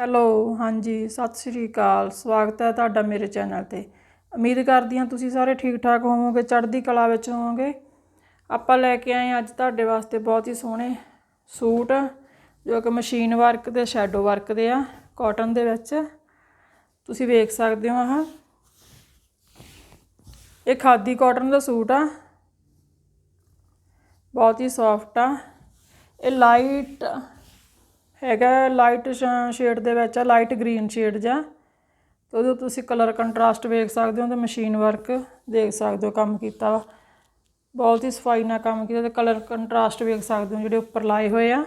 Hello ਹਾਂਜੀ, ਸਤਿ ਸ਼੍ਰੀ ਅਕਾਲ। ਸਵਾਗਤ ਹੈ ਤੁਹਾਡਾ ਮੇਰੇ ਚੈਨਲ ਤੇ। ਉਮੀਦ ਕਰਦੀ ਹਾਂ ਤੁਸੀਂ ਸਾਰੇ ਠੀਕ ਠਾਕ ਹੋਵੋਗੇ, ਚੜ੍ਹਦੀ ਕਲਾ ਵਿੱਚ ਹੋਵੋਗੇ। ਆਪਾਂ ਲੈ ਕੇ ਆਏ ਹਾਂ ਅੱਜ ਤੁਹਾਡੇ ਵਾਸਤੇ ਬਹੁਤ ਹੀ ਸੋਹਣੇ ਸੂਟ, ਜੋ ਕਿ ਮਸ਼ੀਨ ਵਰਕ ਦੇ ਸ਼ੈਡੋ ਵਰਕ ਦੇ ਆ ਕਾਟਨ ਦੇ ਵਿੱਚ। ਤੁਸੀਂ ਵੇਖ ਸਕਦੇ ਹੋ ਆਹ। ਇਹ ਖਾਦੀ ਕਾਟਨ ਦਾ ਸੂਟ ਆ। ਬਹੁਤ ਹੀ ਸੌਫਟ ਆ। ਇਹ ਲਾਈਟ ਹੈਗਾ ਲਾਈਟ ਸ਼ੇਡ ਦੇ ਵਿੱਚ ਆ ਲਾਈਟ ਗ੍ਰੀਨ ਸ਼ੇਡ ਜਾਂ ਤੇ ਉਹਦੇ ਤੁਸੀਂ ਕਲਰ ਕੰਟਰਾਸਟ ਵੇਖ ਸਕਦੇ ਹੋ ਤੇ ਮਸ਼ੀਨ ਵਰਕ ਦੇਖ ਸਕਦੇ ਹੋ ਕੰਮ ਕੀਤਾ ਵਾ। ਬਹੁਤ ਹੀ ਸਫ਼ਾਈ ਨਾਲ ਕੰਮ ਕੀਤਾ ਤੇ ਕਲਰ ਕੰਟਰਾਸਟ ਵੇਖ ਸਕਦੇ ਹੋ ਜਿਹੜੇ ਉੱਪਰ ਲਾਏ ਹੋਏ ਆ।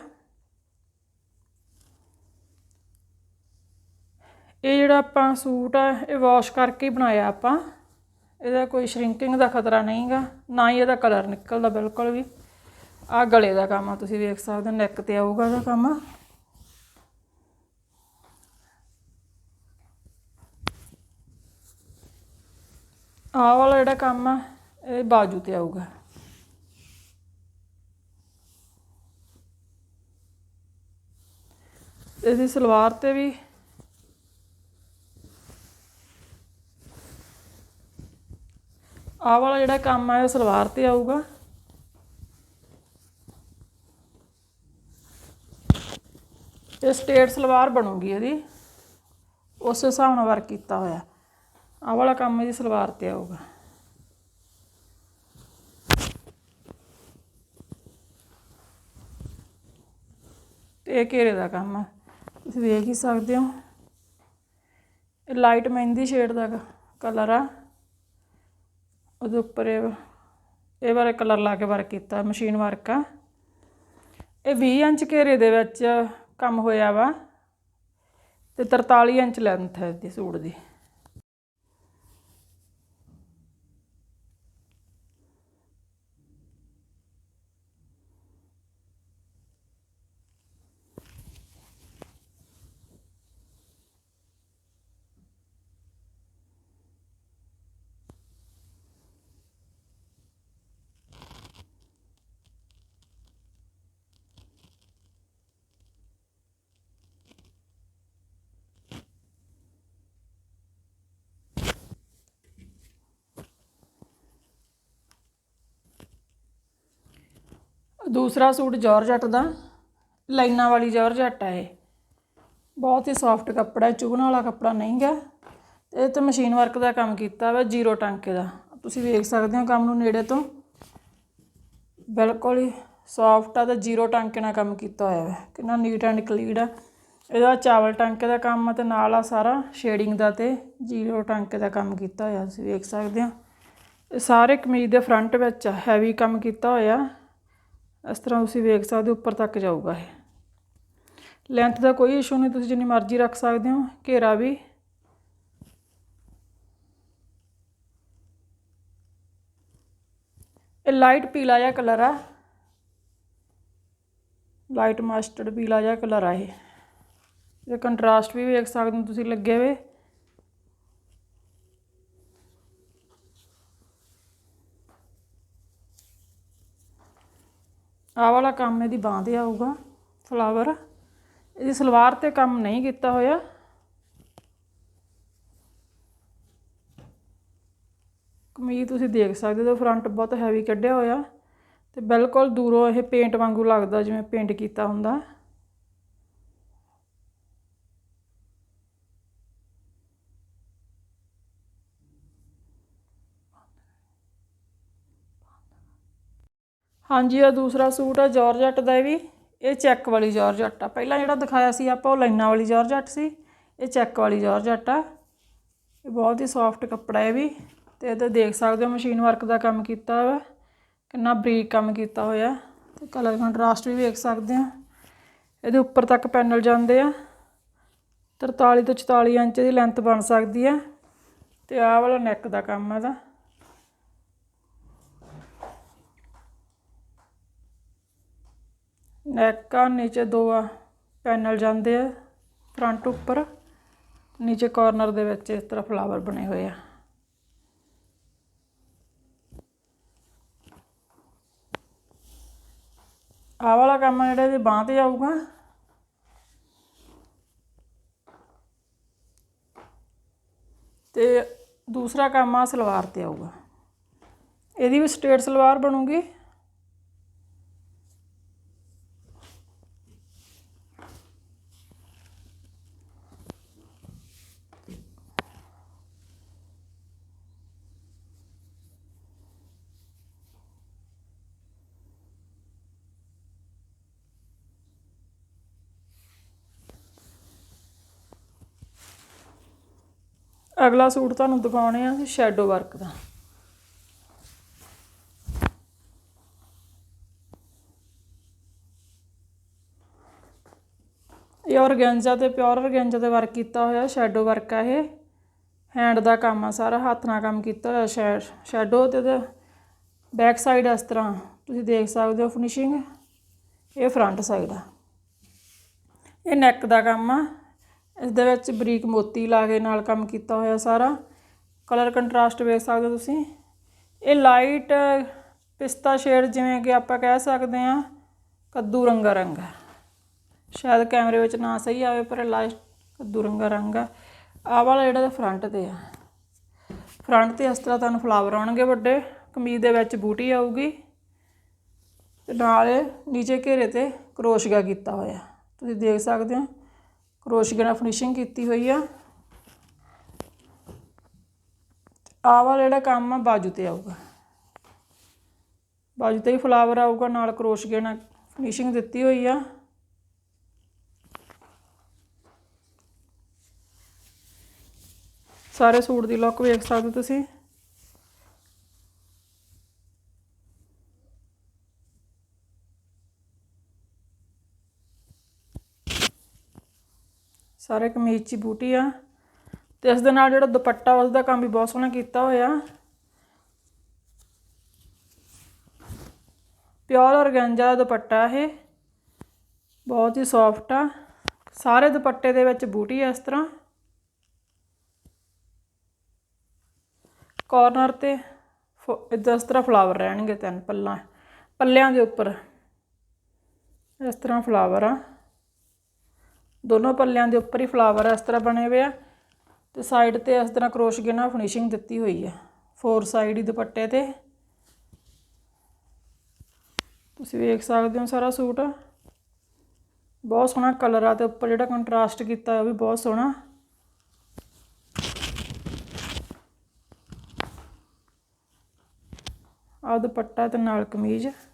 ਇਹ ਜਿਹੜਾ ਆਪਾਂ ਸੂਟ ਆ, ਇਹ ਵਾਸ਼ ਕਰਕੇ ਹੀ ਬਣਾਇਆ ਆਪਾਂ। ਇਹਦਾ ਕੋਈ ਸ਼ਰਿੰਕਿੰਗ ਦਾ ਖਤਰਾ ਨਹੀਂਗਾ, ਨਾ ਹੀ ਇਹਦਾ ਕਲਰ ਨਿਕਲਦਾ ਬਿਲਕੁਲ ਵੀ। ਆ ਗਲੇ ਦਾ ਕੰਮ ਆ, ਤੁਸੀਂ ਵੇਖ ਸਕਦੇ ਹੋ ਨੈਕ ਤੇ ਆਊਗਾ ਇਹਦਾ ਕੰਮ। ਆਹ ਵਾਲਾ ਜਿਹੜਾ ਕੰਮ ਆ, ਇਹ ਬਾਜੂ ਤੇ ਆਊਗਾ। ਇਹਦੀ ਸਲਵਾਰ ਤੇ ਵੀ ਆਹ ਵਾਲਾ ਜਿਹੜਾ ਕੰਮ ਆ, ਇਹ ਸਲਵਾਰ ਤੇ ਆਊਗਾ। ਇਹ ਸਟੇਟ ਸਲਵਾਰ ਬਣੂਗੀ ਇਹਦੀ। ਉਸ ਹਿਸਾਬ ਨਾਲ ਵਰਕ ਕੀਤਾ ਹੋਇਆ। ਆਹ ਵਾਲਾ ਕੰਮ ਇਹਦੀ ਸਲਵਾਰ ਤੇ ਆਊਗਾ। ਤੇ ਇਹ ਘੇਰੇ ਦਾ ਕੰਮ ਆ। ਤੁਸੀਂ ਵੇਖ ਹੀ ਸਕਦੇ ਹੋ। ਇਹ ਲਾਈਟ ਮਹਿੰਦੀ ਸ਼ੇਡ ਦਾ ਕਲਰ ਆ। ਉਹਦੇ ਉੱਪਰ ਇਹ ਇਹ ਵਾਲੇ ਕਲਰ ਲਾ ਕੇ ਵਰਕ ਕੀਤਾ ਮਸ਼ੀਨ ਵਰਕ ਆ। ਇਹ 20 ਇੰਚ ਘੇਰੇ ਦੇ ਵਿੱਚ ਕੰਮ ਹੋਇਆ ਵਾ। ਤੇ 43 ਇੰਚ ਲੈਂਥ ਹੈ ਇਹਦੀ ਸੂਟ ਦੀ। ਦੂਸਰਾ ਸੂਟ ਜਾਰਜਟ ਦਾ, ਲਾਈਨਾਂ ਵਾਲੀ ਜਾਰਜਟ ਆ ਇਹ। ਬਹੁਤ ਹੀ ਸੌਫਟ ਕੱਪੜਾ ਹੈ ਵਾਲਾ ਕੱਪੜਾ ਨਹੀਂ ਗਾ। ਤੇ ਇਹ ਤੇ ਮਸ਼ੀਨ ਵਰਕ ਦਾ ਕੰਮ ਕੀਤਾ ਵਾ, ਜ਼ੀਰੋ ਟਾਂਕੇ ਦਾ। ਤੁਸੀਂ ਵੇਖ ਸਕਦੇ ਹੋ ਕੰਮ ਨੂੰ ਨੇੜੇ ਤੋਂ। ਬਿਲਕੁਲ ਹੀ ਸੌਫਟ ਆ ਤੇ ਜ਼ੀਰੋ ਟਾਂਕੇ ਨਾਲ ਕੰਮ ਕੀਤਾ ਹੋਇਆ ਹੈ ਕਿੰਨਾ ਨੀਟ ਐਂਡ ਕਲੀਨ ਆ। ਇਹਦਾ ਚਾਵਲ ਟਾਂਕੇ ਦਾ ਕੰਮ ਆ ਤੇ ਨਾਲ ਆ ਸਾਰਾ ਸ਼ੇਡਿੰਗ ਦਾ ਤੇ ਜ਼ੀਰੋ ਟਾਂਕੇ ਦਾ ਕੰਮ ਕੀਤਾ ਹੋਇਆ, ਤੁਸੀਂ ਵੇਖ ਸਕਦੇ ਹੋ। ਇਹ ਸਾਰੇ ਕਮੀਜ਼ ਦੇ ਫਰੰਟ ਵਿੱਚ ਹੈਵੀ ਕੰਮ ਕੀਤਾ ਹੋਇਆ। ਇਸ ਤਰ੍ਹਾਂ ਤੁਸੀਂ ਵੇਖ ਸਕਦੇ ਹੋ, ਉੱਪਰ ਤੱਕ ਜਾਊਗਾ ਇਹ। ਲੈਂਥ ਦਾ ਕੋਈ ਇਸ਼ੂ ਨਹੀਂ, ਤੁਸੀਂ ਜਿੰਨੀ ਮਰਜ਼ੀ ਰੱਖ ਸਕਦੇ ਹੋ, ਘੇਰਾ ਵੀ। ਇਹ ਲਾਈਟ ਪੀਲਾ ਜਿਹਾ ਕਲਰ ਆ। ਲਾਈਟ ਮਸਟਰਡ ਪੀਲਾ ਜਿਹਾ ਕਲਰ ਆ ਇਹ। ਇਹ ਕੰਟਰਾਸਟ ਵੀ ਵੇਖ ਸਕਦੇ ਹੋ ਤੁਸੀਂ ਲੱਗੇ ਹੋਏ। ਆਹ ਵਾਲਾ ਕੰਮ ਇਹਦੀ ਬਾਂਹ ਤੇ ਆਊਗਾ ਫਲਾਵਰ ਇਹਦੀ ਸਲਵਾਰ ਤੇ ਕੰਮ ਨਹੀਂ ਕੀਤਾ ਹੋਇਆ। ਕਮੀਜ਼ ਤੁਸੀਂ ਦੇਖ ਸਕਦੇ ਹੋ ਫਰੰਟ ਬਹੁਤ ਹੈਵੀ ਕੱਢਿਆ ਹੋਇਆ। ਤੇ ਬਿਲਕੁਲ ਦੂਰੋਂ ਇਹ ਪੇਂਟ ਵਾਂਗੂ ਲੱਗਦਾ, ਜਿਵੇਂ ਪੇਂਟ ਕੀਤਾ ਹੁੰਦਾ। ਹਾਂਜੀ ਇਹ ਦੂਸਰਾ ਸੂਟ ਆ ਜਾਰਜਟ ਦਾ ਇਹ ਵੀ। ਇਹ ਚੈੱਕ ਵਾਲੀ ਜਾਰਜਟ ਆ। ਪਹਿਲਾਂ ਜਿਹੜਾ ਦਿਖਾਇਆ ਸੀ ਆਪਾਂ, ਉਹ ਲਾਈਨਾਂ ਵਾਲੀ ਜਾਰਜਟ ਸੀ। ਇਹ ਚੈੱਕ ਵਾਲੀ ਜਾਰਜਟ ਆ। ਇਹ ਬਹੁਤ ਹੀ ਸੌਫਟ ਕੱਪੜਾ ਹੈ ਵੀ। ਤੇ ਇਹਦੇ ਦੇਖ ਸਕਦੇ ਹੋ ਮਸ਼ੀਨ ਵਰਕ ਦਾ ਕੰਮ ਕੀਤਾ ਹੋਇਆ ਕਿੰਨਾ ਬਰੀਕ ਕੰਮ ਕੀਤਾ ਹੋਇਆ। ਤੇ ਕਲਰ ਕੰਟਰਾਸਟ ਵੀ ਵੇਖ ਸਕਦੇ ਆ। ਇਹਦੇ ਉੱਪਰ ਤੱਕ ਪੈਨਲ ਜਾਂਦੇ ਆ। 43 ਤੋਂ 44 ਇੰਚ ਦੀ ਲੈਂਥ ਬਣ ਸਕਦੀ ਆ। ਤੇ ਆਹ ਵਾਲਾ ਨੈਕ ਦਾ ਕੰਮ ਹੈ ਦਾ नेक ਨੀਚੇ ਦੋ ਆ, ਪੈਨਲ ਜਾਂਦੇ ਆ ਫਰੰਟ ਉੱਪਰ, ਨੀਚੇ ਕਾਰਨਰ ਦੇ ਵਿੱਚ ਇਸ ਤਰ੍ਹਾਂ ਫਲਾਵਰ ਬਣੇ ਹੋਏ ਆ। ਆ ਵਾਲਾ ਕੰਮ ਜਿਹੜਾ ਇਹਦੇ ਬਾਹ ਤੇ ਆਊਗਾ। ਤੇ ਦੂਸਰਾ ਕੰਮ ਆ ਸਲਵਾਰ ਤੇ ਆਊਗਾ। ਇਹਦੀ ਵੀ ਸਟੇਟ ਸਲਵਾਰ ਬਣੂਗੀ। ਅਗਲਾ ਸੂਟ ਤੁਹਾਨੂੰ ਦਿਖਾਉਣੇ ਆ ਸ਼ੈਡੋ ਵਰਕ ਦਾ। ਇਹ ਔਰਗੈਂਜਾ ਤੇ ਪਿਓਰ ਔਰਗੈਂਜਾ ਤੇ ਵਰਕ ਕੀਤਾ ਹੋਇਆ ਸ਼ੈਡੋ ਵਰਕ ਆ ਇਹ। ਹੈਂਡ ਦਾ ਕੰਮ ਆ ਸਾਰਾ, ਹੱਥ ਨਾਲ ਕੰਮ ਕੀਤਾ ਹੋਇਆ ਸ਼ੈ ਸ਼ੈਡੋ ਤੇ ਉਹਦਾ ਬੈਕ ਸਾਈਡ ਇਸ ਤਰ੍ਹਾਂ, ਤੁਸੀਂ ਦੇਖ ਸਕਦੇ ਹੋ ਫਿਨਿਸ਼ਿੰਗ ਇਹ ਫਰੰਟ ਸਾਈਡ ਆ। ਇਹ ਨੈਕ ਦਾ ਕੰਮ ਆ। ਇਸ ਦੇ ਵਿੱਚ ਬਰੀਕ ਮੋਤੀ ਲਾ ਕੇ ਨਾਲ ਕੰਮ ਕੀਤਾ ਹੋਇਆ ਸਾਰਾ। ਕਲਰ ਕੰਟਰਾਸਟ ਵੇਖ ਸਕਦੇ ਹੋ ਤੁਸੀਂ। ਇਹ ਲਾਈਟ ਪਿਸਤਾ ਸ਼ੇਡ ਜਿਵੇਂ ਕਿ ਆਪਾਂ ਕਹਿ ਸਕਦੇ ਆ ਕੱਦੂ ਰੰਗਾ ਰੰਗ ਹੈ। ਸ਼ਾਇਦ ਕੈਮਰੇ ਵਿੱਚ ਨਾ ਸਹੀ ਆਵੇ, ਪਰ ਲਾਈਟ ਕੱਦੂ ਰੰਗਾ ਰੰਗ ਆ ਆਹ ਵਾਲਾ ਜਿਹੜਾ ਫਰੰਟ ਤੇ ਆ। ਫਰੰਟ ਤੇ ਇਸ ਤਰ੍ਹਾਂ ਤੁਹਾਨੂੰ ਫਲਾਵਰ ਆਉਣਗੇ ਵੱਡੇ, ਕਮੀਜ਼ ਦੇ ਵਿੱਚ ਬੂਟੀ ਆਊਗੀ। ਤੇ ਨਾਲ ਇਹ ਨੀਚੇ ਘੇਰੇ ਤੇ ਕਰੋਸ਼ਗਾ ਕੀਤਾ ਹੋਇਆ। ਤੁਸੀਂ ਦੇਖ ਸਕਦੇ ਹੋ। ਕਰੋਸ਼ੀਆ ਨਾਲ ਫਿਨਿਸ਼ਿੰਗ ਕੀਤੀ ਹੋਈ ਆ। ਆਹ ਵਾਲਾ ਜਿਹੜਾ ਕੰਮ ਆ, ਬਾਜੂ ਤੇ ਆਊਗਾ। ਬਾਜੂ ਤੇ ਹੀ ਫਲਾਵਰ ਆਊਗਾ, ਨਾਲ ਕਰੋਸ਼ੀਆ ਨਾਲ ਫਿਨਿਸ਼ਿੰਗ ਦਿੱਤੀ ਹੋਈ ਆ। ਸਾਰੇ ਸੂਟ ਦੀ ਲੁੱਕ ਵੇਖ ਸਕਦੇ ਹੋ ਤੁਸੀਂ। ਸਾਰੇ ਕਮੀਜ਼ 'ਚ ਬੂਟੀ ਆ। ਤੇ ਇਸ ਦੇ ਨਾਲ ਜਿਹੜਾ ਦੁਪੱਟਾ, ਉਸ ਦਾ ਕੰਮ ਵੀ ਬਹੁਤ ਸੋਹਣਾ ਕੀਤਾ ਹੋਇਆ। ਪਿਓਰ ਔਰਗੈਂਜਾ ਦਾ ਦੁਪੱਟਾ ਇਹ। ਬਹੁਤ ਹੀ ਸੌਫਟ ਆ। ਸਾਰੇ ਦੁਪੱਟੇ ਦੇ ਵਿੱਚ ਬੂਟੀ ਆ ਇਸ ਤਰ੍ਹਾਂ। ਕਾਰਨਰ ਤੇ ਫ- ਏਦਾਂ ਇਸ ਤਰ੍ਹਾਂ ਫਲਾਵਰ ਰਹਿਣਗੇ ਤਿੰਨ ਪੱਲਾਂ, ਪੱਲਿਆਂ ਦੇ ਉੱਪਰ। ਇਸ ਤਰ੍ਹਾਂ ਫਲਾਵਰ ਆ। ਦੋਨੋਂ ਪੱਲਿਆਂ ਦੇ ਉੱਪਰ ਹੀ ਫਲਾਵਰ ਇਸ ਤਰ੍ਹਾਂ ਬਣੇ ਹੋਏ ਆ ਤੇ ਸਾਈਡ ਤੇ ਇਸ ਤਰ੍ਹਾਂ ਕਰੋਸ਼ੀਏ ਨਾਲ ਫਿਨਿਸ਼ਿੰਗ ਦਿੱਤੀ ਹੋਈ ਆ। ਫੋਰ ਸਾਈਡ ਹੀ ਦੁਪੱਟੇ ਤੇ। ਤੁਸੀਂ ਵੇਖ ਸਕਦੇ ਹੋ ਸਾਰਾ ਸੂਟ। ਬਹੁਤ ਸੋਹਣਾ ਕਲਰ ਆ ਤੇ ਉੱਪਰ ਜਿਹੜਾ ਕੰਟਰਾਸਟ ਕੀਤਾ ਹੈ ਉਹ ਵੀ ਬਹੁਤ ਸੋਹਣਾ। ਆਹ ਦੁਪੱਟਾ ਤੇ ਨਾਲ ਕਮੀਜ਼। ਇਹਦੇ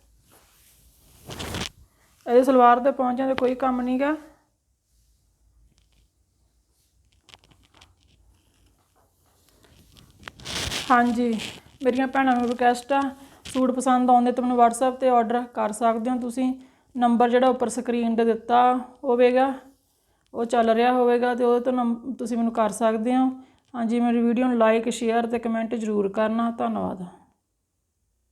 ਸਲਵਾਰ ਦੇ ਪਹੁੰਚਿਆਂ ਤੇ ਕੋਈ ਕੰਮ ਨਹੀਂਗਾ ਹਾਂਜੀ, ਮੇਰੀਆਂ ਭੈਣਾਂ ਨੂੰ ਰਿਕਵੈਸਟ ਆ, ਸੂਟ ਪਸੰਦ ਆਉਂਦੇ ਤਾਂ ਮੈਨੂੰ WhatsApp ਤੇ ਆਰਡਰ ਕਰ ਸਕਦੇ ਹੋ ਤੁਸੀਂ। ਨੰਬਰ ਜਿਹੜਾ ਉੱਪਰ ਸਕਰੀਨ ਤੇ ਦਿੱਤਾ, ਹੋਵੇਗਾ, ਉਹ ਚੱਲ ਰਿਹਾ ਹੋਵੇਗਾ ਤੇ ਉਹਦੇ ਤੋਂ ਨੰਬ- ਤੁਸੀਂ ਮੈਨੂੰ ਕਰ ਸਕਦੇ ਹੋ। ਹਾਂਜੀ, ਮੇਰੀ ਵੀਡੀਓ ਨੂੰ ਲਾਈਕ ਸ਼ੇਅਰ ਤੇ ਕਮੈਂਟ ਜ਼ਰੂਰ ਕਰਨਾ। ਧੰਨਵਾਦ।